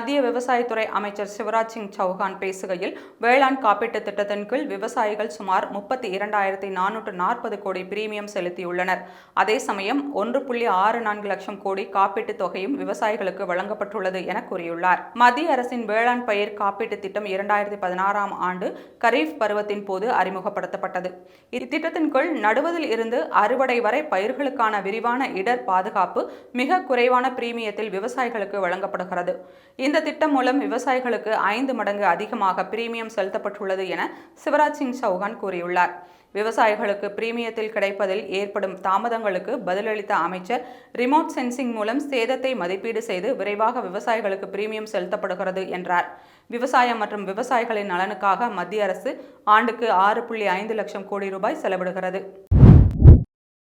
மத்திய விவசாயத்துறை அமைச்சர் சிவராஜ் சிங் சௌஹான் பேசுகையில் வேளாண் காப்பீட்டுத் திட்டத்தின் கீழ் விவசாயிகள் சுமார் முப்பத்தி இரண்டாயிரத்தி நானூற்று நாற்பது கோடி பிரீமியம் செலுத்தியுள்ளனர். அதே சமயம் ஒன்று புள்ளி ஆறு நான்கு லட்சம் கோடி காப்பீட்டுத் தொகையும் விவசாயிகளுக்கு வழங்கப்பட்டுள்ளது என கூறியுள்ளார். மத்திய அரசின் வேளாண் பயிர் காப்பீட்டுத் திட்டம் இரண்டாயிரத்தி பதினாறாம் ஆண்டு கரீஃப் பருவத்தின் போது அறிமுகப்படுத்தப்பட்டது. இத்திட்டத்தின் கீழ் நடுவதில் இருந்து அறுவடை வரை பயிர்களுக்கான விரிவான இடர் பாதுகாப்பு மிக குறைவான பிரீமியத்தில் விவசாயிகளுக்கு வழங்கப்படுகிறது. இந்த திட்டம் மூலம் விவசாயிகளுக்கு ஐந்து மடங்கு அதிகமாக பிரீமியம் செலுத்தப்பட்டுள்ளது என சிவராஜ் சிங் சௌகான் கூறியுள்ளார். விவசாயிகளுக்கு பிரீமியத்தில் கிடைப்பதில் ஏற்படும் தாமதங்களுக்கு பதிலளித்த அமைச்சர் ரிமோட் சென்சிங் மூலம் சேதத்தை மதிப்பீடு செய்து விரைவாக விவசாயிகளுக்கு பிரீமியம் செலுத்தப்படுகிறது என்றார். விவசாயம் மற்றும் விவசாயிகளின் நலனுக்காக மத்திய அரசு ஆண்டுக்கு ஆறு புள்ளி ஐந்து லட்சம் கோடி ரூபாய் செலவிடுகிறது.